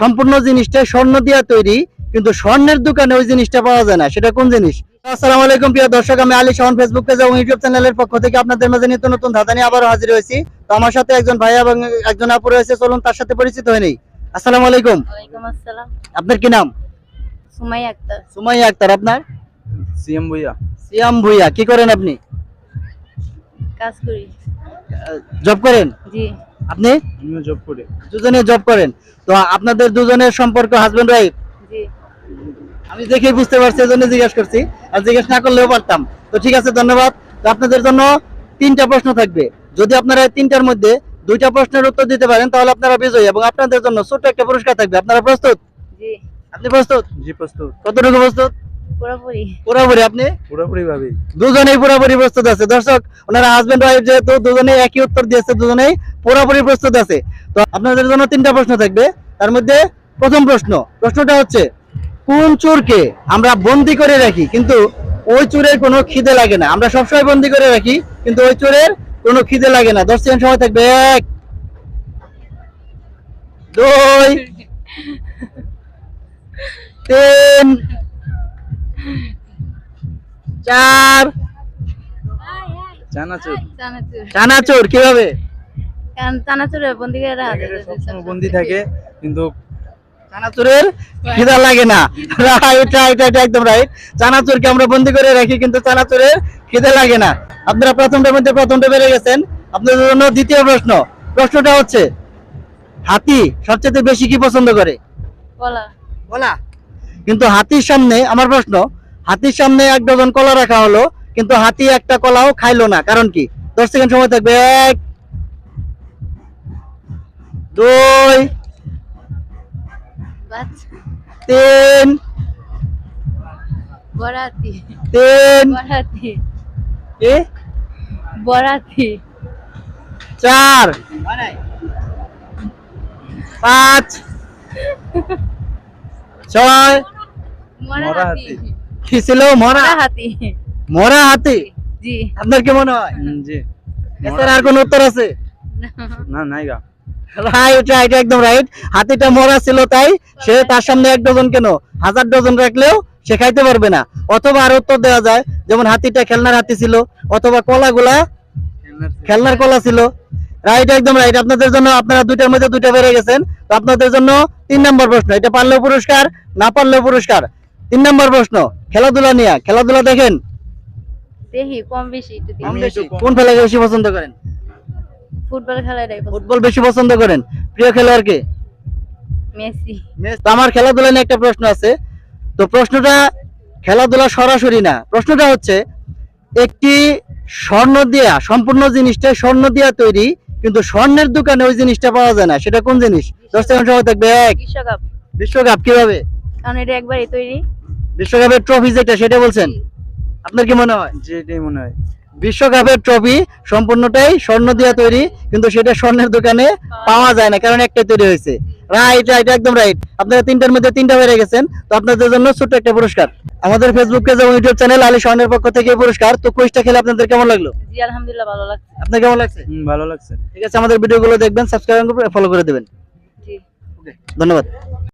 সম্পূর্ণ জিনিসটা স্বর্ণ দিয়া তৈরি কিন্তু স্বর্ণের দোকানে ওই জিনিসটা পাওয়া যায় না। সেটা কোন জিনিস? আসসালামু আলাইকুম প্রিয় দর্শক আমি আলী শাহন ফেসবুক পেজ এবং ইউটিউব চ্যানেলের পক্ষ থেকে আপনাদের মাঝে নিত্য নতুন ধাঁধা নিয়ে আবারও হাজির হয়েছি। তো আমার সাথে একজন ভাই এবং একজন আপু রয়েছে চলুন তার সাথে পরিচিত হয়ে নেই। আসসালামু আলাইকুম। আসসালাম। আপনার কি নাম? সুমাই আক্তার। সুমাইয়া আক্তার আপনার? সিএম ভুইয়া। সিয়াম ভুইয়া কি করেন আপনি? কাজ করি। জব করেন? জি। আপনি? আমিও জব করি। দুজনে জব করেন। তো আপনাদের দুজনের সম্পর্ক হাজবেন্ড ওয়াইফ আমি দেখেই বুঝতে পারছি এই জন্য জিজ্ঞেস করছি। আর জিজ্ঞেস না করলেও পারতাম। তো ঠিক আছে ধন্যবাদ। তো আপনাদের জন্য তিনটা প্রশ্ন থাকবে। যদি আপনারা এই তিনটার মধ্যে দুইটা প্রশ্নের উত্তর দিতে পারেন তাহলে আপনারা বিজয়ী এবং আপনাদের জন্য ছোট্ট একটা পুরস্কার থাকবে। আপনারা প্রস্তুত? জি। আপনি প্রস্তুত? জি প্রস্তুত। কতটুকু প্রস্তুত? পুরোপুরি। পুরোপুরি আপনি? পুরোপুরি ভাবে। দুজনেই পুরোপুরি প্রস্তুত আছে। দর্শক ওনারা হাজবেন্ড ওয়াইফ যেহেতু দুজনেই একই উত্তর দিয়েছে দুজনেই পুরোপুরি প্রস্তুত আছে। তো আপনাদের জন্য তিনটা প্রশ্ন থাকবে। তার মধ্যে প্রথম প্রশ্ন প্রশ্নটা হচ্ছে কোন চোরকে আমরা বন্দি করে রাখি? কিন্তু ওই চোরের কোনো খিদে লাগে না। আমরা সবসময় বন্দি করে রাখি কিন্তু ওই চোরের কোনো খিদে লাগে না। দশ সেকেন্ড সময় থাকবে এক দুই তিন চার। চানাচুর। চানাচুর। চানাচুর কীভাবে? কারণ বন্দি করে রাখা যায় সবসময় বন্দি থাকে। কিন্তু চানাচুরের খিদা লাগে না। রাইট রাইট রাইট একদম রাইট চানাচুরকে আমরা বন্দি করে রাখি কিন্তু চানাচুরের খিদে লাগে না। আপনারা প্রথমটার মধ্যে প্রথমটা বেড়ে গেছেন। আপনাদের জন্য দ্বিতীয় প্রশ্ন। প্রশ্নটা হচ্ছে হাতি সবচেয়ে বেশি কি পছন্দ করে? বলা। কিন্তু হাতির সামনে আমার প্রশ্ন হাতির সামনে এক ডজন কলা রাখা হলো কিন্তু হাতি একটা কলাও খাইলো না। কারণ কি? দশ সেকেন্ড সময় থাকবে। এক দুই তিন বরাতি। তিন বরাতি। কি? বরাতি। চার পাঁচ ছয় কি ছিল মরা মরা। হাতি। মরা হাতি? জি। আপনার কি মনে হয়? জি। এছাড়া আর কোন উত্তর আছে? না। নাই গা। রাইট রাইট একদম রাইট হাতিটা মরা ছিল তাই সে তার সামনে এক ডজন কেন? হাজার ডজন রাখলেও সে খাইতে পারবে না। অথবা আর উত্তর দেওয়া যায় যেমন হাতিটা খেলনার হাতি ছিল অথবা কলাগুলা খেলনার কলা ছিল। রাইট একদম রাইট আপনাদের জন্য আপনারা দুইটার মধ্যে দুইটা বেড়ে গেছেন। তো আপনাদের জন্য তিন নম্বর প্রশ্ন এটা পারলেও পুরস্কার না পারলেও পুরস্কার? তিন নম্বর প্রশ্ন খেলাধুলা নিয়ে খেলাধুলা দেখেন? দেখি কম বেশি কোন খেলা বেশি পছন্দ করেন? ফুটবল খেলাটাই। ফুটবল বেশি পছন্দ করেন? প্রিয় খেলোয়াড় কে মেসি। আমার খেলাধুলা নিয়ে একটা প্রশ্ন আছে। তো প্রশ্নটা খেলাধুলা সরাসরি না। প্রশ্নটা হচ্ছে একটি স্বর্ণ দিয়া সম্পূর্ণ জিনিসটা স্বর্ণ দিয়া তৈরি কিন্তু স্বর্ণের দোকানে ওই জিনিসটা পাওয়া যায় না। সেটা কোন জিনিস? দশ সেকেন্ড সময় থাকবে এক। বিশ্বকাপ। বিশ্বকাপ কীভাবে? কারণ এটা একবারই তৈরি। বিশ্বকাপের ট্রফি যেটা সেটা বলছেন? আপনার কি মনে হয়? জি এটাই মনে হয়। বিশ্বকাপের ট্রফি সম্পূর্ণটাই স্বর্ণ দিয়া তৈরি কিন্তু সেটা স্বর্ণের দোকানে পাওয়া যায় না কারণ একটাই তৈরি হয়েছে। রাইট রাইট একদম রাইট আপনারা তিনটার মধ্যে তিনটা বেড়ে গেছেন তো আপনাদের জন্য ছোট্ট একটা পুরস্কার। আমাদের ফেসবুক পেজ এবং ইউটিউব চ্যানেল আলী স্বর্ণের পক্ষ থেকে এই পুরস্কার। তো কুইজটা খেলে আপনাদের কেমন লাগল? জি আলহামদুলিল্লাহ ভালো লাগছে। আপনার কেমন লাগছে? হুম, ভালো লাগছে। ঠিক আছে আমাদের ভিডিওগুলো দেখবেন সাবস্ক্রাইব করে ফলো করে দেবেন। জি। ওকে ধন্যবাদ।